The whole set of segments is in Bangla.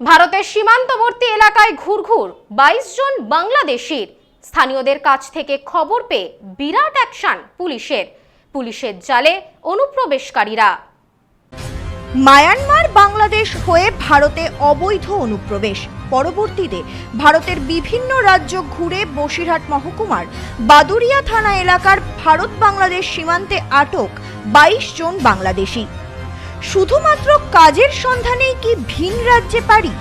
ভারতের সীমান্তবর্তী এলাকায় ঘুরঘুর, বাইশ জন বাংলাদেশির। স্থানীয়দের কাছ থেকে খবর পেয়ে বিরাট অ্যাকশন পুলিশের। পুলিশের জালে অনুপ্রবেশকারীরা। মায়ানমার বাংলাদেশ হয়ে ভারতে অবৈধ অনুপ্রবেশ। পরবর্তীতে ভারতের বিভিন্ন রাজ্য ঘুরে বসিরহাট মহকুমার বাদুরিয়া থানা এলাকার ভারত বাংলাদেশ সীমান্তে আটক বাইশ জন বাংলাদেশি। শুধুমাত্র কাজের সন্ধানেই কি ভিন রাজ্যে পারি,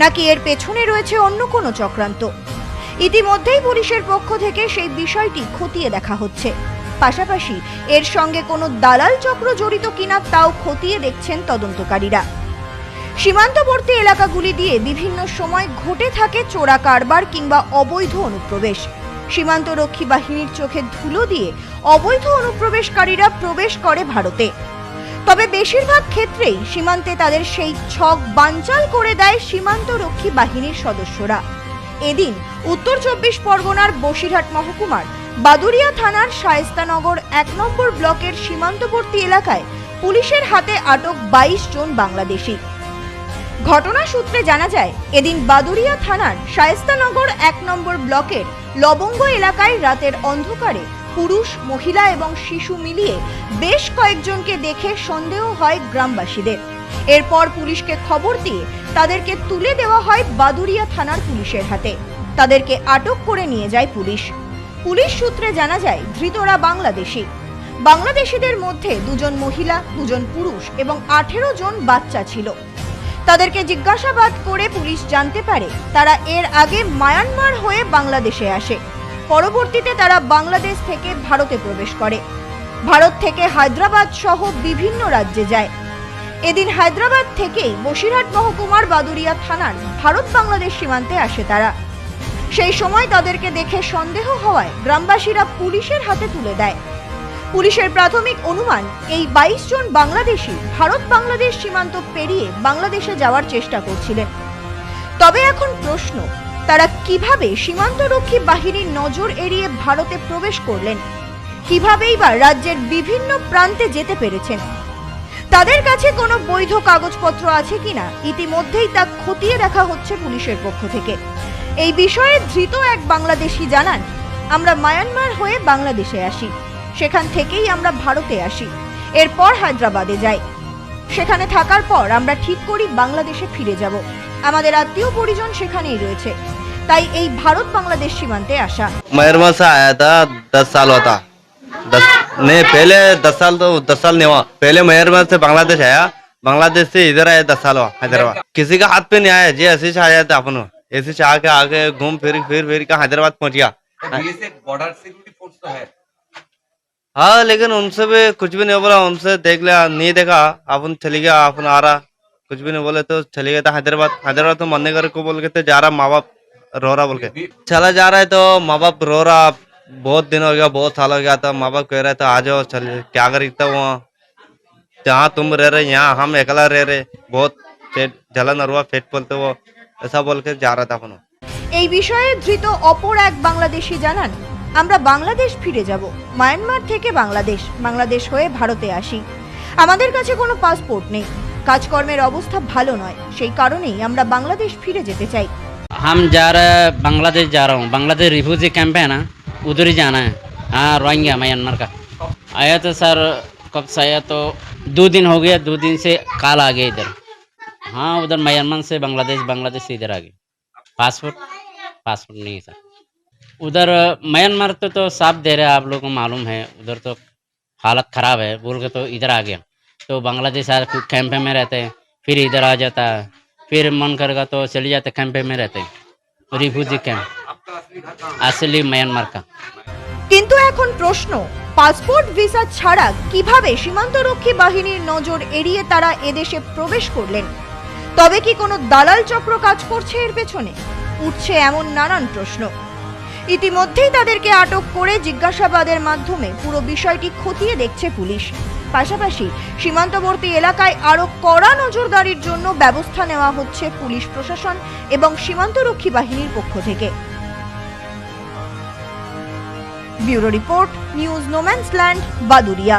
নাকি এর পেছনে রয়েছে অন্য কোনো চক্রান্ত? ইতিমধ্যেই পুলিশের পক্ষ থেকে সেই বিষয়টি খতিয়ে দেখা হচ্ছে। পাশাপাশি এর সঙ্গে কোনো দালাল চক্র জড়িত কিনা তাও খতিয়ে দেখছেন তদন্তকারীরা। সীমান্তবর্তী এলাকাগুলি দিয়ে বিভিন্ন সময় ঘটে থাকে চোরা কারবার কিংবা অবৈধ অনুপ্রবেশ। সীমান্তরক্ষী বাহিনীর চোখে ধুলো দিয়ে অবৈধ অনুপ্রবেশকারীরা প্রবেশ করে ভারতে। তবে বেশিরভাগ ক্ষেত্রেই সীমান্তে তাদের সেই ছক বানচাল করে দেয় সীমান্তরক্ষী বাহিনীর সদস্যরা। এদিন উত্তর চব্বিশ পরগনার বসিরহাট মহকুমার বাদুরিয়া থানার শায়েস্তানগর এক নম্বর ব্লকের সীমান্তবর্তী এলাকায় পুলিশের হাতে আটক বাইশ জন বাংলাদেশি। ঘটনা সূত্রে জানা যায়, এদিন বাদুরিয়া থানার শায়েস্তানগর এক নম্বর ব্লকের লবঙ্গ এলাকায় রাতের অন্ধকারে পুরুষ, মহিলা এবং শিশু মিলিয়ে বেশ কয়েকজনকে দেখে সন্দেহ হয় গ্রামবাসীদের। এরপর পুলিশকে খবর দিয়ে তাদেরকে তুলে দেওয়া হয় বাদুরিয়া থানার পুলিশের হাতে। তাদেরকে আটক করে নিয়ে যায় পুলিশ। পুলিশ সূত্রে জানা যায়, ধৃতরা বাংলাদেশি। বাংলাদেশিদের মধ্যে দুজন মহিলা, দুজন পুরুষ এবং আঠেরো জন বাচ্চা ছিল। তাদেরকে জিজ্ঞাসাবাদ করে পুলিশ জানতে পারে, তারা এর আগে মায়ানমার হয়ে বাংলাদেশে আসে। পরবর্তীতে তারা বাংলাদেশ থেকে ভারতে প্রবেশ করে। ভারত থেকে হায়দ্রাবাদ সহ বিভিন্ন রাজ্যে যায়। এদিন হায়দ্রাবাদ থেকেই বসিরহাট মহকুমার বাদুরিয়া থানার ভারত বাংলাদেশ সীমান্তে আসে তারা। সেই সময় তাদেরকে দেখে সন্দেহ হওয়ায় গ্রামবাসীরা পুলিশের হাতে তুলে দেয়। পুলিশের প্রাথমিক অনুমান, এই বাইশ জন বাংলাদেশি ভারত বাংলাদেশ সীমান্ত পেরিয়ে বাংলাদেশে যাওয়ার চেষ্টা করছিলেন। তবে এখন প্রশ্ন তারা কীভাবে সীমান্তরক্ষী বাহিনীর নজর এড়িয়ে ভারতে প্রবেশ করলেন? কিভাবেই বা রাজ্যের বিভিন্ন প্রান্তে যেতে পেরেছেন? তাদের কাছে কোনো বৈধ কাগজপত্র আছে কিনা? ইতিমধ্যেই তা খতিয়ে দেখা হচ্ছে পুলিশের পক্ষ থেকে। এই বিষয়ে ধৃত এক বাংলাদেশি জানান, আমরা মায়ানমার হয়ে বাংলাদেশে আসি। সেখান থেকেই আমরা ভারতে আসি। এরপর হায়দ্রাবাদে যাই। সেখানে থাকার পর আমরা ঠিক করি বাংলাদেশে ফিরে যাব আমাদের আত্মীয় পরিজন সেখানেই রয়েছে তাই এই ভারত বাংলাদেশ সীমান্তে আসা मयरमा से आया था दस साल होता दस नहीं पहले दस साल तो दस साल नहीं हुआ पहले मयरमा से बांग्लादेश आया बांग्लादेश से इधर आया दस साल हुआ हैदराबाद किसी का हाथ पे नहीं आया जी ऐसे से आया था अपन ऐसे से आके आके घूम फिर फिर फिर का हैदराबाद पहुंच गया बीएसएफ बॉर्डर सिक्योरिटी फोर्स तो है हाँ लेकिन उनसे भी कुछ भी नहीं बोला उनसे देख लिया नहीं देखा अपन चले गया अपन आ रहा कुछ भी नहीं बोले तो चले गया था हैदराबाद हैदराबाद तो मरने कर को बोल के थे जा रहा माँ बाप रो रहा बोल के चला जा रहा है तो माँ बाप रो रहा बहुत दिन हो गया बहुत साल हो गया था माँ बाप कह रहे थे आ जाओ चल क्या करीता वहाँ जहाँ तुम रह रहे यहाँ हम अकेला रह रहे बहुत पेट जलन और हुआ पेट बोलते वो ऐसा बोल के जा रहा था अपन এই বিষয়ে ধৃত অপর এক বাংলাদেশি জানান আমরা বাংলাদেশ ফিরে যাব মায়ানমার থেকে বাংলাদেশ বাংলাদেশ হয়ে ভারতে আসি আমাদের কাছে কোনো পাসপোর্ট নেই কাজকর্মের অবস্থা ভালো নয় সেই কারণেই আমরা বাংলাদেশ ফিরে যেতে চাই हम जा रहे हैं बांग्लादेश जा रहा हूँ बांग्लादेश रिफ्यूजी कैंप है ना उधर ही जाना है हाँ रोहिंग्या म्यांमार का आया तो सर कब से आया तो दो दिन हो गया दो दिन से काल आ गया इधर हाँ उधर म्यांमार से बांग्लादेश बांग्लादेश से इधर आ गए पासपोर्ट पासपोर्ट नहीं है सर उधर म्यांमार तो तो साफ दे रहे हैं आप लोगों को मालूम है उधर तो हालत ख़राब है बोल के तो इधर आ गया तो बांग्लादेश आ कैंप में रहते हैं फिर इधर आ जाता है फिर मन करेगा तो चले जाते कैंप में रहते हैं रिफ्यूजी कैंप असली म्यांमार का কিন্তু এখন প্রশ্ন পাসপোর্ট ভিসা ছাড়া কিভাবে সীমান্তরক্ষী বাহিনীর নজর এড়িয়ে তারা এদেশে প্রবেশ করলেন তবে কি কোনো দালাল চক্র কাজ করছে এর পেছনে উঠছে এমন নানান প্রশ্ন ইতিমধ্যেই তাদেরকে আটক করে জিজ্ঞাসাবাদের মাধ্যমে পুরো বিষয়টি খতিয়ে দেখছে পুলিশ। পাশাপাশি সীমান্তবর্তী এলাকায় আরও কড়া নজরদারির জন্য ব্যবস্থা নেওয়া হচ্ছে পুলিশ প্রশাসন এবং সীমান্তরক্ষী বাহিনীর পক্ষ থেকে। Bureau report, news no man's land Baduria